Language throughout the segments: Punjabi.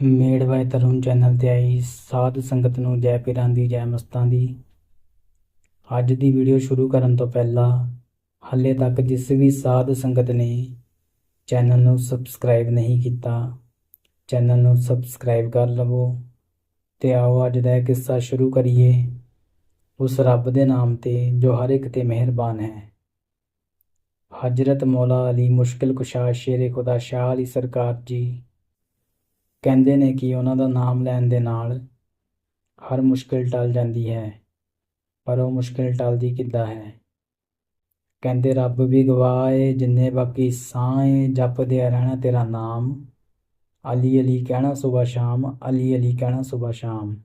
ਮੇਡ ਬਾਏ ਤਰੁਣ ਚੈਨਲ ਤੇ ਆਈ ਸਾਧ ਸੰਗਤ ਨੂੰ ਜੈ ਪੀਰਾਂ ਦੀ, ਜੈ ਮਸਤਾਂ ਦੀ। ਅੱਜ ਦੀ ਵੀਡੀਓ ਸ਼ੁਰੂ ਕਰਨ ਤੋਂ ਪਹਿਲਾਂ ਹਾਲੇ ਤੱਕ ਜਿਸ ਵੀ ਸਾਧ ਸੰਗਤ ਨੇ ਚੈਨਲ ਨੂੰ ਸਬਸਕ੍ਰਾਈਬ ਨਹੀਂ ਕੀਤਾ, ਚੈਨਲ ਨੂੰ ਸਬਸਕ੍ਰਾਈਬ ਕਰ ਲਵੋ ਤੇ ਆਓ ਅੱਜ ਦਾ ਇਹ ਕਿੱਸਾ ਸ਼ੁਰੂ ਕਰੀਏ। ਉਸ ਰੱਬ ਦੇ ਨਾਮ ਤੇ ਜੋ ਹਰ ਇੱਕ ਤੇ ਮਿਹਰਬਾਨ ਹੈ। ਹਜ਼ਰਤ ਮੌਲਾ ਅਲੀ ਮੁਸ਼ਕਿਲ ਕੁਸ਼ਾ ਸ਼ੇਰੇ ਖੁਦਾ ਸ਼ਾਹ ਅਲੀ ਸਰਕਾਰ ਜੀ। ਕਹਿੰਦੇ ਨੇ ਕਿ ਉਹਨਾਂ ਦਾ ਨਾਮ ਲੈਣ ਦੇ ਨਾਲ ਹਰ ਮੁਸ਼ਕਿਲ ਟਲ ਜਾਂਦੀ ਹੈ, ਪਰ ਉਹ ਮੁਸ਼ਕਿਲ ਟਲਦੀ ਕਿੱਦਾਂ ਹੈ? ਕਹਿੰਦੇ, ਰੱਬ ਵੀ ਗਵਾਹ ਏ, ਜਿੰਨੇ ਬਾਕੀ ਸਾਹ ਏ ਜਪਦੇ ਰਹਿਣਾ ਤੇਰਾ ਨਾਮ। ਅਲੀ ਅਲੀ ਕਹਿਣਾ ਸਵੇਰ ਸ਼ਾਮ ਅਲੀ ਅਲੀ ਕਹਿਣਾ ਸਵੇਰ ਸ਼ਾਮ।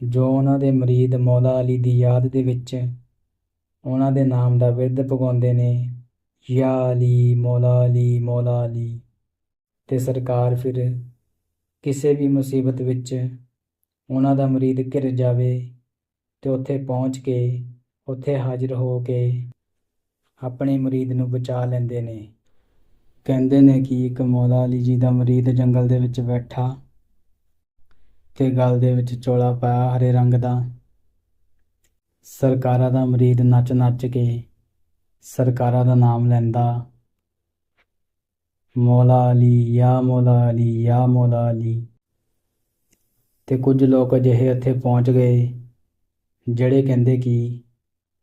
ਜੋ ਉਹਨਾਂ ਦੇ ਮਰੀਦ ਮੌਲਾ ਅਲੀ ਦੀ ਯਾਦ ਦੇ ਵਿੱਚ ਉਹਨਾਂ ਦੇ ਨਾਮ ਦਾ ਵਿਰਧ ਪਗਾਉਂਦੇ ਨੇ, ਯਾ ਅਲੀ, ਮੌਲਾ ਅਲੀ ਮੌਲਾ ਅਲੀ। ਤੇ ਸਰਕਾਰ ਫਿਰ ਕਿਸੇ ਵੀ ਮੁਸੀਬਤ ਵਿੱਚ ਉਹਨਾਂ ਦਾ ਮਰੀਦ ਘਿਰ ਜਾਵੇ ਤੇ ਉੱਥੇ ਪਹੁੰਚ ਕੇ ਉੱਥੇ ਹਾਜ਼ਰ ਹੋ ਕੇ ਆਪਣੇ ਮਰੀਦ ਨੂੰ ਬਚਾ ਲੈਂਦੇ ਨੇ। ਕਹਿੰਦੇ ਨੇ ਕਿ ਇੱਕ ਮੌਲਾ ਅਲੀ ਜੀ ਦਾ ਮਰੀਦ ਜੰਗਲ ਦੇ ਵਿੱਚ ਬੈਠਾ ਤੇ ਗਲ ਦੇ ਵਿੱਚ ਚੋਲਾ ਪਾਇਆ ਹਰੇ ਰੰਗ ਦਾ। ਸਰਕਾਰਾਂ ਦਾ ਮਰੀਦ ਨੱਚ ਨੱਚ ਕੇ ਸਰਕਾਰਾਂ ਦਾ ਨਾਮ ਲੈਂਦਾ। ਮੌਲਾ ਅਲੀ ਯਾ ਮੌਲਾ ਅਲੀ ਯਾ ਮੌਲਾ ਅਲੀ ਤੇ ਕੁਝ ਲੋਕ ਅਜਿਹੇ ਇੱਥੇ ਪਹੁੰਚ ਗਏ, ਜਿਹੜੇ ਕਹਿੰਦੇ ਕਿ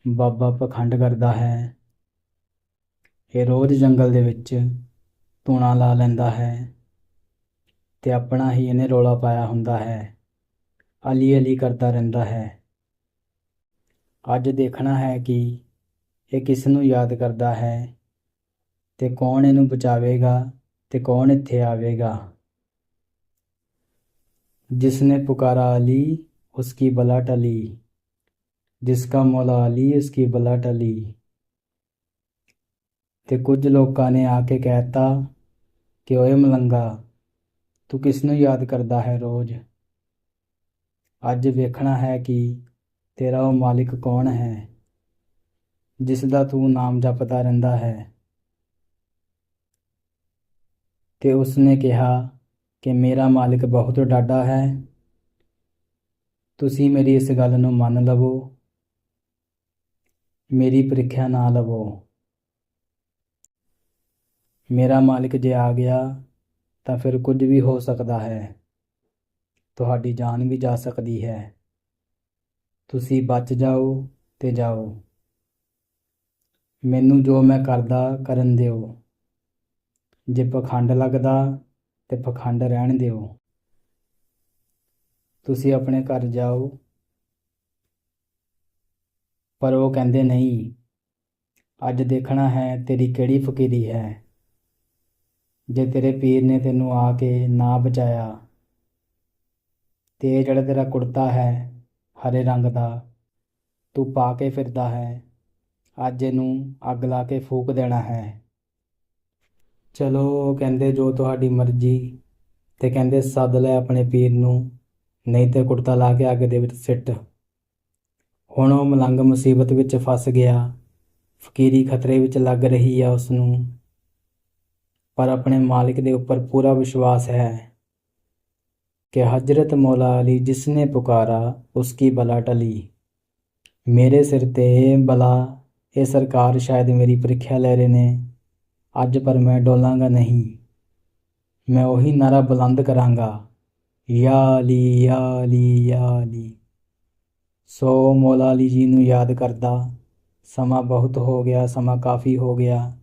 ਬਾਬਾ ਪਖੰਡ ਕਰਦਾ ਹੈ। ਇਹ ਰੋਜ਼ ਜੰਗਲ ਦੇ ਵਿੱਚ ਧੂਣਾ ਲਾ ਲੈਂਦਾ ਹੈ ਤੇ ਆਪਣਾ ਹੀ ਇਹਨੇ ਰੋਲਾ ਪਾਇਆ ਹੁੰਦਾ ਹੈ। ਅਲੀ ਅਲੀ ਕਰਦਾ ਰਹਿੰਦਾ ਹੈ। ਅੱਜ ਦੇਖਣਾ ਹੈ ਕਿ ਇਹ ਕਿਸ ਨੂੰ ਯਾਦ ਕਰਦਾ ਹੈ। ਤੇ ਕੌਣ ਇਹਨੂੰ ਬਚਾਵੇਗਾ ਤੇ ਕੌਣ ਇੱਥੇ ਆਵੇਗਾ जिसने पुकारा अली उसकी बला टली जिसका मौला अली उसकी बला टली ਤੇ ਕੁਝ ਲੋਕਾਂ ਨੇ ਆ ਕੇ ਕਹਿਤਾ ਕਿ ਓਏ ਮਲੰਗਾ ਤੂੰ ਕਿਸ ਨੂੰ ਯਾਦ ਕਰਦਾ ਹੈ ਰੋਜ਼ ਅੱਜ ਵੇਖਣਾ ਹੈ ਕਿ ਤੇਰਾ ਉਹ ਮਾਲਿਕ ਕੌਣ ਹੈ ਜਿਸ ਦਾ ਤੂੰ ਨਾਮ ਜਪਦਾ ਰਹਿੰਦਾ ਹੈ ਤੇ ਉਸਨੇ ਕਿਹਾ ਕਿ ਮੇਰਾ ਮਾਲਿਕ ਬਹੁਤ ਡਾਢਾ ਹੈ। ਤੁਸੀਂ ਮੇਰੀ ਇਸ ਗੱਲ ਨੂੰ ਮੰਨ ਲਵੋ। ਮੇਰੀ ਪ੍ਰੀਖਿਆ ਨਾ ਲਵੋ। ਮੇਰਾ ਮਾਲਿਕ ਜੇ ਆ ਗਿਆ, ਤਾਂ ਫਿਰ ਕੁਝ ਵੀ ਹੋ ਸਕਦਾ ਹੈ। ਤੁਹਾਡੀ ਜਾਨ ਵੀ ਜਾ ਸਕਦੀ ਹੈ। ਤੁਸੀਂ ਬਚ ਜਾਓ ਤੇ ਜਾਓ। ਮੈਨੂੰ ਜੋ ਮੈਂ ਕਰਦਾ, ਕਰਨ ਦਿਓ। ਜੇ ਪਖੰਡ ਲੱਗਦਾ ਤੇ ਪਖੰਡ ਰਹਿਣ ਦਿਓ। ਤੁਸੀਂ ਆਪਣੇ ਘਰ ਜਾਓ। ਪਰ ਉਹ ਕਹਿੰਦੇ ਨਹੀਂ, ਅੱਜ ਦੇਖਣਾ ਹੈ ਤੇਰੀ ਕਿਹੜੀ ਫਕੀਰੀ ਹੈ। ਜੇ ਤੇਰੇ ਪੀਰ ਨੇ ਤੈਨੂੰ ਆ ਕੇ ਨਾ ਬਚਾਇਆ ਤੇ ਜਿਹੜਾ ਤੇਰਾ ਕੁੜਤਾ ਹੈ ਹਰੇ ਰੰਗ ਦਾ, ਤੂੰ ਪਾ ਕੇ ਫਿਰਦਾ ਹੈ, ਅੱਜ ਇਹਨੂੰ ਅੱਗ ਲਾ ਕੇ ਫੂਕ ਦੇਣਾ ਹੈ। ਚਲੋ ਉਹ ਕਹਿੰਦੇ ਜੋ ਤੁਹਾਡੀ ਮਰਜ਼ੀ ਤੇ ਕਹਿੰਦੇ ਸੱਦ ਲੈ ਆਪਣੇ ਪੀਰ ਨੂੰ, ਨਹੀਂ ਤੇ ਕੁੜਤਾ ਲਾ ਕੇ ਅੱਗ ਦੇ ਵਿੱਚ ਸਿੱਟ। ਹੁਣ ਉਹ ਮਲੰਗ ਮੁਸੀਬਤ ਵਿੱਚ ਫਸ ਗਿਆ, ਫਕੀਰੀ ਖਤਰੇ ਵਿੱਚ ਲੱਗ ਰਹੀ ਆ ਉਸ ਨੂੰ ਪਰ ਆਪਣੇ ਮਾਲਿਕ ਦੇ ਉੱਪਰ ਪੂਰਾ ਵਿਸ਼ਵਾਸ ਹੈ ਕਿ ਹਜ਼ਰਤ ਮੌਲਾ ਅਲੀ ਜਿਸਨੇ ਪੁਕਾਰਾ ਉਸकी ਬਲਾ ਟਲੀ। ਮੇਰੇ ਸਿਰ ਤੇ ਇਹ ਬਲਾ, ਇਹ ਸਰਕਾਰ ਸ਼ਾਇਦ ਮੇਰੀ ਪ੍ਰੀਖਿਆ ਲੈ ਰਹੇ ਨੇ। ਅੱਜ ਪਰ ਮੈਂ ਡੋਲਾਂਗਾ ਨਹੀਂ। ਮੈਂ ਉਹੀ ਨਾਰਾ ਬੁਲੰਦ ਕਰਾਂਗਾ। ਯਾ ਅਲੀ ਯਾ ਅਲੀ ਯਾ ਅਲੀ ਸੋ ਮੌਲਾ ਅਲੀ ਜੀ ਨੂੰ ਯਾਦ ਕਰਦਾ, ਸਮਾਂ ਬਹੁਤ ਹੋ ਗਿਆ, ਸਮਾਂ ਕਾਫੀ ਹੋ ਗਿਆ।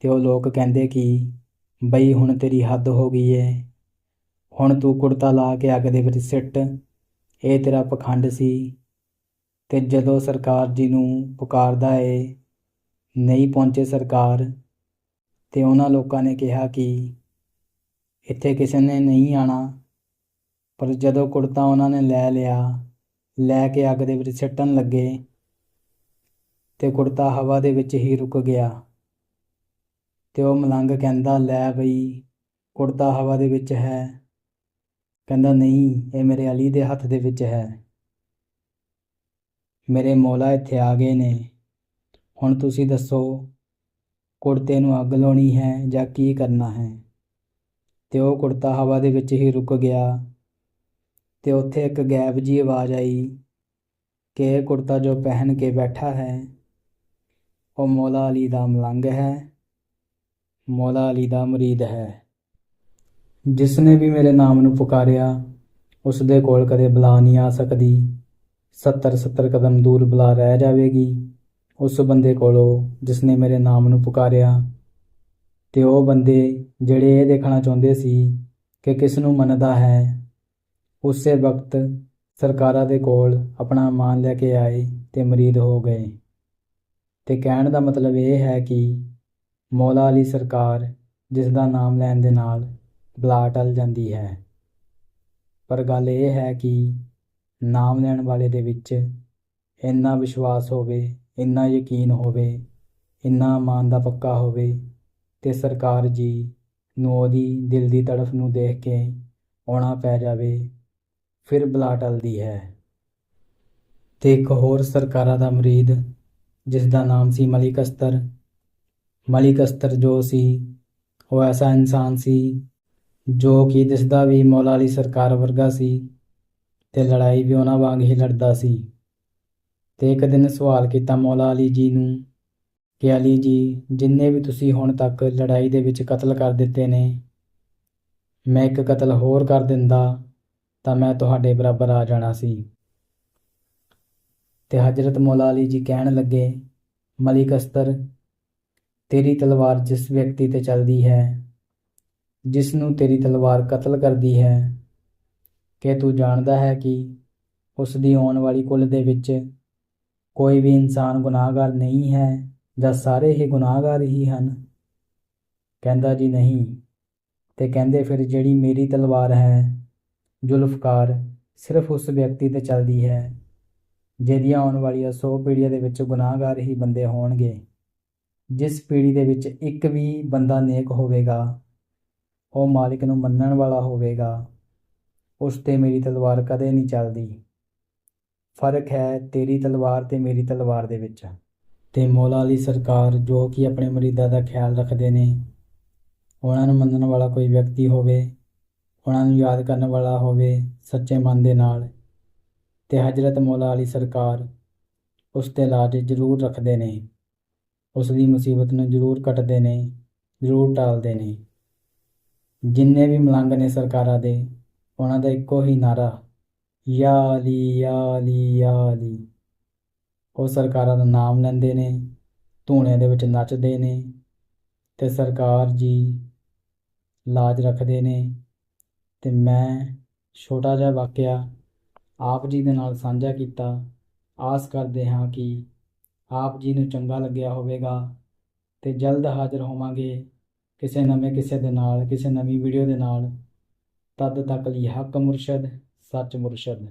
ਤੇ ਉਹ ਲੋਕ ਕਹਿੰਦੇ ਕਿ, ਬਈ ਹੁਣ ਤੇਰੀ ਹੱਦ ਹੋ ਗਈ ਏ। ਹੁਣ ਤੂੰ ਕੁੜਤਾ ਲਾ ਕੇ ਅੱਗ ਦੇ ਵਿੱਚ ਸਿੱਟ, ਇਹ ਤੇਰਾ ਪਖੰਡ ਸੀ। ਤੇ ਜਦੋਂ ਸਰਕਾਰ ਜੀ ਨੂੰ ਪੁਕਾਰਦਾ ਏ, ਨਹੀਂ ਪਹੁੰਚੇ ਸਰਕਾਰ ਤੇ ਉਹਨਾਂ ਲੋਕਾਂ ਨੇ ਕਿਹਾ ਕਿ ਇੱਥੇ ਕਿਸੇ ਨੇ ਨਹੀਂ ਆਣਾ ਪਰ ਜਦੋਂ ਕੁੜਤਾ ਉਹਨਾਂ ਨੇ ਲੈ ਲਿਆ, ਲੈ ਕੇ ਅੱਗ ਦੇ ਵਿੱਚ ਸਿੱਟਣ ਲੱਗੇ ਤੇ ਕੁੜਤਾ ਹਵਾ ਦੇ ਵਿੱਚ ਹੀ ਰੁਕ ਗਿਆ ਤੇ ਉਹ ਮਲੰਗ ਕਹਿੰਦਾ, ਲੈ ਬਈ, ਕੁੜਤਾ ਹਵਾ ਦੇ ਵਿੱਚ ਹੈ। ਕਹਿੰਦਾ, ਨਹੀਂ, ਇਹ ਮੇਰੇ ਅਲੀ ਦੇ ਹੱਥ ਦੇ ਵਿੱਚ ਹੈ। ਮੇਰੇ ਮੌਲਾ ਇੱਥੇ ਆ ਗਏ ਨੇ। ਹੁਣ ਤੁਸੀਂ ਦੱਸੋ ਕੁੜਤੇ ਨੂੰ ਅੱਗ ਲਾਉਣੀ ਹੈ ਜਾਂ ਕੀ ਕਰਨਾ ਹੈ? ਤੇ ਉਹ ਕੁੜਤਾ ਹਵਾ ਦੇ ਵਿੱਚ ਹੀ ਰੁਕ ਗਿਆ ਤੇ ਉੱਥੇ ਇੱਕ ਗੈਬ ਜੀ ਆਵਾਜ਼ ਆਈ ਕਿ ਇਹ ਕੁੜਤਾ ਜੋ ਪਹਿਨ ਕੇ ਬੈਠਾ ਹੈ, ਉਹ ਮੌਲਾ ਅਲੀ ਦਾ ਮਲੰਗ ਹੈ, ਮੌਲਾ ਅਲੀ ਦਾ ਮਰੀਦ ਹੈ। ਜਿਸ ਨੇ ਵੀ ਮੇਰੇ ਨਾਮ ਨੂੰ ਪੁਕਾਰਿਆ ਉਸ ਦੇ ਕੋਲ ਕਦੇ ਬਲਾ ਨਹੀਂ ਆ ਸਕਦੀ। 70 70 ਕਦਮ ਦੂਰ ਬਲਾ ਰਹਿ ਜਾਵੇਗੀ। ਉਸ ਬੰਦੇ ਕੋਲੋਂ ਜਿਸ ਨੇ ਮੇਰੇ ਨਾਮ ਨੂੰ ਪੁਕਾਰਿਆ ਤੇ ਉਹ ਬੰਦੇ ਜਿਹੜੇ ਇਹ ਦੇਖਣਾ ਚਾਹੁੰਦੇ ਸੀ ਕਿ ਕਿਸ ਨੂੰ ਮੰਨਦਾ ਹੈ, ਉਸੇ ਵਕਤ ਸਰਕਾਰਾਂ ਦੇ ਕੋਲ ਆਪਣਾ ਮਾਨ ਲੈ ਕੇ ਆਏ ਤੇ ਮਰੀਦ ਹੋ ਗਏ। ਤੇ ਕਹਿਣ ਦਾ ਮਤਲਬ ਇਹ ਹੈ ਕਿ ਮੌਲਾ ਅਲੀ ਸਰਕਾਰ ਜਿਸ ਦਾ ਨਾਮ ਲੈਣ ਦੇ ਨਾਲ ਬਲਾ ਟਲ ਜਾਂਦੀ ਹੈ। ਪਰ ਗੱਲ ਇਹ ਹੈ ਕਿ ਨਾਮ ਲੈਣ ਵਾਲੇ ਦੇ ਵਿੱਚ ਇੰਨਾ ਵਿਸ਼ਵਾਸ ਹੋਵੇ ਇੰਨਾ ਯਕੀਨ ਹੋਵੇ, ਇੰਨਾ ਇਮਾਨ ਦਾ ਪੱਕਾ ਹੋਵੇ ਤੇ ਸਰਕਾਰ ਜੀ ਨੂੰ ਉਹਦੀ ਦਿਲ ਦੀ ਤੜਫ ਨੂੰ ਦੇਖ ਕੇ ਆਉਣਾ ਪੈ ਜਾਵੇ, ਫਿਰ ਬਲਾ ਟਲਦੀ ਹੈ। ਤੇ ਇੱਕ ਹੋਰ ਸਰਕਾਰਾਂ ਦਾ ਮਰੀਦ, ਜਿਸ ਦਾ ਨਾਮ ਸੀ ਮਲਿਕ ਅਸਤਰ ਮਲਿਕ ਅਸਤਰ ਜੋ ਸੀ, ਉਹ ਐਸਾ ਇਨਸਾਨ ਸੀ ਜੋ ਕਿ ਦਿਸਦਾ ਵੀ ਮੌਲਾ ਅਲੀ ਸਰਕਾਰ ਵਰਗਾ ਸੀ ਤੇ ਲੜਾਈ ਵੀ ਉਹਨਾਂ ਵਾਂਗ ਹੀ ਲੜਦਾ ਸੀ। ਤੇ ਇੱਕ ਦਿਨ ਸਵਾਲ ਕੀਤਾ ਮੌਲਾ ਅਲੀ ਜੀ ਨੂੰ ਕਿ ਅਲੀ ਜੀ, ਜਿੰਨੇ ਵੀ ਤੁਸੀਂ ਹੁਣ ਤੱਕ ਲੜਾਈ ਦੇ ਵਿੱਚ ਕਤਲ ਕਰ ਦਿੱਤੇ ਨੇ, ਮੈਂ ਇੱਕ ਕਤਲ ਹੋਰ ਕਰ ਦਿੰਦਾ, ਤਾਂ ਮੈਂ ਤੁਹਾਡੇ ਬਰਾਬਰ ਆ ਜਾਣਾ ਸੀ। ਤੇ ਹਜ਼ਰਤ ਮੌਲਾ ਅਲੀ ਜੀ ਕਹਿਣ ਲੱਗੇ, ਮਲਿਕ ਅਸਤਰ, ਤੇਰੀ ਤਲਵਾਰ ਜਿਸ ਵਿਅਕਤੀ ਤੇ ਚੱਲਦੀ ਹੈ ਜਿਸ ਨੂੰ ਤੇਰੀ ਤਲਵਾਰ ਕਤਲ ਕਰਦੀ ਹੈ, ਕਿ ਤੂੰ ਜਾਣਦਾ ਹੈ ਕਿ ਉਸ ਦੀ ਆਉਣ ਵਾਲੀ ਕੁੱਲ ਦੇ ਵਿੱਚ ਕੋਈ ਵੀ ਇਨਸਾਨ ਗੁਨਾਹਗਾਰ ਨਹੀਂ ਹੈ, ਜਾਂ ਸਾਰੇ ਹੀ ਗੁਨਾਹਗਾਰ ਹੀ ਹਨ। ਕਹਿੰਦਾ ਜੀ ਨਹੀਂ, ਤੇ ਕਹਿੰਦੇ ਫਿਰ ਜਿਹੜੀ ਮੇਰੀ ਤਲਵਾਰ ਹੈ, ਜ਼ੁਲਫਕਾਰ ਸਿਰਫ ਉਸ ਵਿਅਕਤੀ ਤੇ ਚੱਲਦੀ ਹੈ, ਜਿਹਦੀਆਂ ਆਉਣ ਵਾਲੀਆਂ 100 ਪੀੜ੍ਹੀਆਂ ਦੇ ਵਿੱਚ ਗੁਨਾਹਗਾਰ ਹੀ ਬੰਦੇ ਹੋਣਗੇ। ਜਿਸ ਪੀੜ੍ਹੀ ਦੇ ਵਿੱਚ ਇੱਕ ਵੀ ਬੰਦਾ ਨੇਕ ਹੋਵੇਗਾ, ਉਹ ਮਾਲਿਕ ਨੂੰ ਮੰਨਣ ਵਾਲਾ ਹੋਵੇਗਾ। ਉਸ ਤੇ ਮੇਰੀ ਤਲਵਾਰ ਕਦੇ ਨਹੀਂ ਚੱਲਦੀ। ਫ਼ਰਕ ਹੈ ਤੇਰੀ ਤਲਵਾਰ ਤੇ ਮੇਰੀ ਤਲਵਾਰ ਦੇ ਵਿੱਚ। ਤੇ ਮੌਲਾ ਅਲੀ ਸਰਕਾਰ ਜੋ ਕਿ ਆਪਣੇ ਮਰੀਦਾਂ ਦਾ ਖਿਆਲ ਰੱਖਦੇ ਨੇ, ਉਹਨਾਂ ਨੂੰ ਮੰਨਣ ਵਾਲਾ ਕੋਈ ਵਿਅਕਤੀ ਹੋਵੇ, ਉਹਨਾਂ ਨੂੰ ਯਾਦ ਕਰਨ ਵਾਲਾ ਹੋਵੇ ਸੱਚੇ ਮਨ ਦੇ ਨਾਲ, ਤੇ ਹਜ਼ਰਤ ਮੌਲਾ ਅਲੀ ਸਰਕਾਰ ਉਸ ਤੇ ਇਲਾਜ ਜ਼ਰੂਰ ਰੱਖਦੇ ਨੇ, ਉਸ ਦੀ ਮੁਸੀਬਤ ਨੂੰ ਜ਼ਰੂਰ ਕੱਟਦੇ ਨੇ, ਜ਼ਰੂਰ ਟਾਲਦੇ ਨੇ। ਜਿੰਨੇ ਵੀ ਮਲੰਗ ਨੇ ਸਰਕਾਰਾਂ ਦੇ, ਉਹਨਾਂ ਦਾ ਇੱਕੋ ਹੀ ਨਾਰਾ ਯਾ ਅਲੀ ਯਾ ਉਹ ਸਰਕਾਰਾਂ ਦਾ ਨਾਮ ਲੈਂਦੇ ਨੇ, ਧੂਣਿਆਂ ਦੇ ਵਿੱਚ ਨੱਚਦੇ ਨੇ ਤੇ ਸਰਕਾਰ ਜੀ ਲਾਜ ਰੱਖਦੇ ਨੇ ਤੇ ਮੈਂ ਛੋਟਾ ਜਿਹਾ ਵਾਕਿਆ ਆਪ ਜੀ ਦੇ ਨਾਲ ਸਾਂਝਾ ਕੀਤਾ। ਆਸ ਕਰਦੇ ਹਾਂ ਕਿ ਆਪ ਜੀ ਨੂੰ ਚੰਗਾ ਲੱਗਿਆ ਹੋਵੇਗਾ ਤੇ ਜਲਦ ਹਾਜ਼ਰ ਹੋਵਾਂਗੇ ਕਿਸੇ ਨਵੇਂ ਕਿਸੇ ਦੇ ਨਾਲ, ਕਿਸੇ ਨਵੀਂ ਵੀਡੀਓ ਦੇ ਨਾਲ। ਤਦ ਤੱਕ ਲਈ ਹੱਕ ਮੁਰਸ਼ਦ। ਸੱਚ ਮੁਰਸ਼ਦ